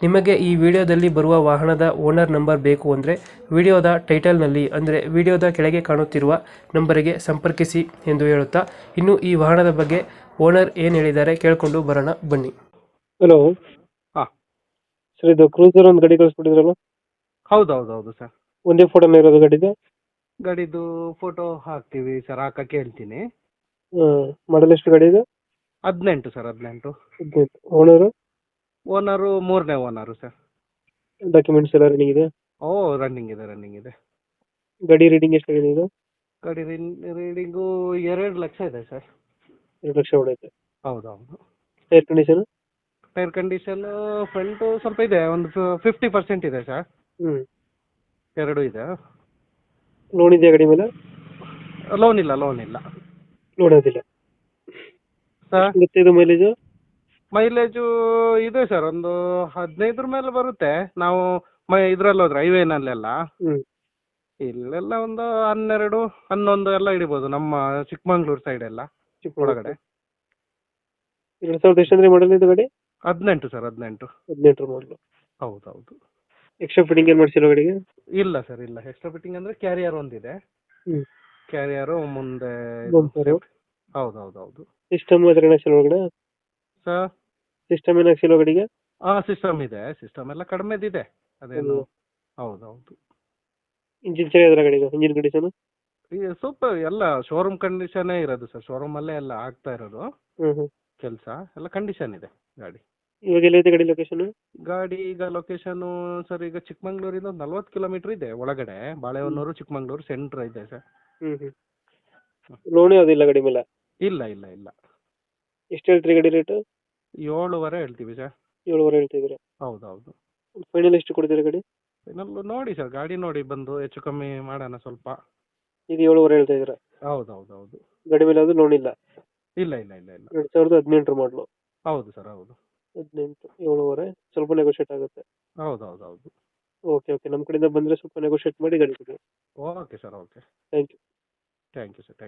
ನಿಮಗೆ ಈ ವಿಡಿಯೋದಲ್ಲಿ ಬರುವ ವಾಹನದ ಓನರ್ ನಂಬರ್ ಬೇಕು ಅಂದರೆ ವಿಡಿಯೋದ ಟೈಟಲ್ನಲ್ಲಿ ಅಂದರೆ ವಿಡಿಯೋದ ಕೆಳಗೆ ಕಾಣುತ್ತಿರುವ ನಂಬರಿಗೆ ಸಂಪರ್ಕಿಸಿ ಎಂದು ಹೇಳುತ್ತಾ ಇನ್ನು ಈ ವಾಹನದ ಬಗ್ಗೆ ಓನರ್ ಏನು ಹೇಳಿದ್ದಾರೆ ಕೇಳಿಕೊಂಡು ಬರೋಣ ಬನ್ನಿ. ಹಲೋ ಹಾಂ. ಸರ್ ಇದು ಕ್ರೂಸರ್ ಒಂದು ಗಾಡಿ ಕಳಿಸ್ಬಿಟ್ಟಿದ್ರಲ್ಲ ಹೌದು ಹೌದು ಹೌದು ಸರ್ ಒಂದೇ ಫೋಟೋ ಇರೋದು ಗಾಡಿದು? ಗಾಡಿದು ಫೋಟೋ ಹಾಕ್ತೀವಿ ಸರ್ ಹಾಕಕ್ಕೆ ಹೇಳ್ತೀನಿ. ಮಾಡಲ್ ಎಷ್ಟು ಗಾಡಿ ಇದೆ? ಹದಿನೆಂಟು ಸರ್ ಹದಿನೆಂಟು. ಓನರು ಓನರು ಮೂರನೇ ಓನರು ಸರ್ ಡಾಕ್ಯುಮೆಂಟ್ಸ್ ಎಲ್ಲ ರನ್ನಿಂಗ್ ಇದೆ? ಓ ರನ್ನಿಂಗ್ ಇದೆ ರನ್ನಿಂಗ್ ಇದೆ. ಗಾಡಿ ರೀಡಿಂಗ್ ಎಷ್ಟಾಗಿದೆ ಇದು? ಗಾಡಿ ರೀಡಿಂಗು ಎರಡು ಲಕ್ಷ ಇದೆ ಸರ್ ಎರಡು ಲಕ್ಷ ಹೊಡೆಯುತ್ತೆ ಹೌದು ಹೌದು tyre condition tyre condition front ಸ್ವಲ್ಪ ಇದೆ ಒಂದು ಫಿಫ್ಟಿ ಪರ್ಸೆಂಟ್ ಇದೆ ಸರ್ ಹ್ಞೂ ಎರಡು ಇದೆ. ಲೋನ್ ಇದೆ ಗಾಡಿ ಮೇಲೆ? ಲೋನ್ ಇಲ್ಲ ಲೋನ್ ಇಲ್ಲ. ಲೋನ್ ಅದಿಲ್ಲ. ಸರ್ ಇದು ಮೈಲೇಜು ಮೈಲೇಜು ಇದೆ ಸರ್ ಒಂದು ಹದಿನೈದರ ಮೇಲೆ ಬರುತ್ತೆ. ನಾವು ಮೈ ಇದ್ರಲ್ಲಿ ಹೋದ್ರೆ ಹೈವೇನಲ್ಲೆಲ್ಲ ಹ್ಞೂ ಇಲ್ಲೆಲ್ಲ ಒಂದು ಹನ್ನೆರಡು ಹನ್ನೊಂದು ಎಲ್ಲ ಹಿಡಿಬೋದು ನಮ್ಮ ಚಿಕ್ಕಮಂಗ್ಳೂರು ಸೈಡ್ ಎಲ್ಲ ಒಳಗಡೆ. ಎರಡು ಸಾವಿರದ ಎಷ್ಟು ಅಂದ್ರೆ ಮಾಡಲ್ ಇದು ಗಾಡಿ? ಹದಿನೆಂಟು ಸರ್ ಹದಿನೆಂಟು. ಹದಿನೆಂಟರ ಮಾಡಲು ಹೌದು ಹೌದು ಎಕ್ಸ್ಟ್ರಾ ಫಿಟ್ಟಿಂಗ್ ಏನು ಗಾಡಿಗೆ? ಇಲ್ಲ ಸರ್ ಇಲ್ಲ. ಎಕ್ಸ್ಟ್ರಾ ಫಿಟ್ಟಿಂಗ್ ಅಂದ್ರೆ ಕ್ಯಾರಿಯರ್ ಒಂದಿದೆ. ಕ್ಯಾರಿಯರ್ ಕ್ಯಾರಿಯರು ಮುಂದೆ. ಹೌದು ಹೌದು ಹೌದು ಸಿಸ್ಟಮ್ ಅದ್ರ ಒಳಗಡೆ? ಸರ್ ಸಿಸ್ಟಮ್ ಏನು ಹಾಕ್ಸಿಲ್ಲ ಗಾಡಿಗೆ ಆ ಸಿಸ್ಟಮ್ ಇದೆ ಸಿಸ್ಟಮ್ ಎಲ್ಲ ಕಡಿಮೆದಿದೆ. ಅದೇನು? ಹೌದು. ಇಂಜಿನ್ ಚೆನ್ನಾಗಿದ್ರೆ ಗಾಡಿಗೆ ಇಂಜಿನ್ ಕಂಡೀಷನ್ ಸೂಪರ್ ಎಲ್ಲ ಶೋರೂಮ್ ಕಂಡೀಷನ್ ಇರೋದು ಸರ್. ಶೋರೂಮ್ ಅಲ್ಲೇ ಎಲ್ಲ ಆಗ್ತಾ ಇರೋದು. ಕೆಲಸ. ಎಲ್ಲ ಕಂಡೀಷನ್ ಇದೆ ಗಾಡಿ. ಇವಾಗ ಎಲ್ಲಿದೆ ಗಾಡಿ ಲೊಕೇಶನ್ ಗಾಡಿ ಈಗ ಲೊಕೇಶನ್ ಸರ್ ಈಗ ಚಿಕ್ಕಮಂಗ್ಳೂರಿಂದ ಒಂದು ನಲ್ವತ್ತು ಕಿಲೋಮೀಟರ್ ಇದೆ ಒಳಗಡೆ. ಬಾಳೆಹೊನ್ನೂರು ಚಿಕ್ಕಮಂಗ್ಳೂರು ಸೆಂಟ್ರ್ ಇದೆ ಸರ್. ಲೋನ್ ಯಾವುದಿಲ್ಲ ಗಾಡಿ ಮೇಲೆ? ಇಲ್ಲ ಇಲ್ಲ ಇಲ್ಲ. ಎಷ್ಟು ಹೇಳ್ತೀರಿ ಗಾಡಿ ರೇಟ್ ಏಳುವರೆ ಹೇಳ್ತೀವಿ ಸರ್. ಏಳುವರೆ ಹೇಳ್ತಿದ್ದೀರಾ? ಹೌದು ಹೌದು ಫೈನಲ್ ಎಷ್ಟು ಕೊಡ್ತೀರಾ ಗಾಡಿ? ಫೈನಲ್ ನೋಡಿ ಸರ್ ಗಾಡಿ ನೋಡಿ ಬಂದು ಹೆಚ್ಚು ಕಮ್ಮಿ ಮಾಡೋಣ ಸ್ವಲ್ಪ. ಇದು ಏಳುವರೆ ಹೇಳ್ತಾ ಇದ್ದೀರಾ? ಹೌದೌದೌದು. ಹೌದು ಹೌದು ಗಾಡಿ ಮೇಲೆ ಅದು ಲೋನ್ ಇಲ್ಲ? ಇಲ್ಲ ಇಲ್ಲ ಇಲ್ಲ ಇಲ್ಲ. ಎರಡು ಸಾವಿರದ ಹದಿನೆಂಟರ ಮಾಡಲು ಹೌದು ಸರ್ ಹೌದು. ಹದಿನೆಂಟು ಏಳುವರೆ ಸ್ವಲ್ಪ ನೆಗೋಷಿಯೇಟ್ ಆಗುತ್ತೆ. ಹೌದು ಹೌದು ಹೌದು ಓಕೆ ಓಕೆ ನಮ್ಮ ಕಡೆಯಿಂದ ಬಂದರೆ ಸ್ವಲ್ಪ ನೆಗೋಷಿಯೇಟ್ ಮಾಡಿ ಗಾಡಿ ಕೊಡಿ. Okay sir okay thank you thank you sir thank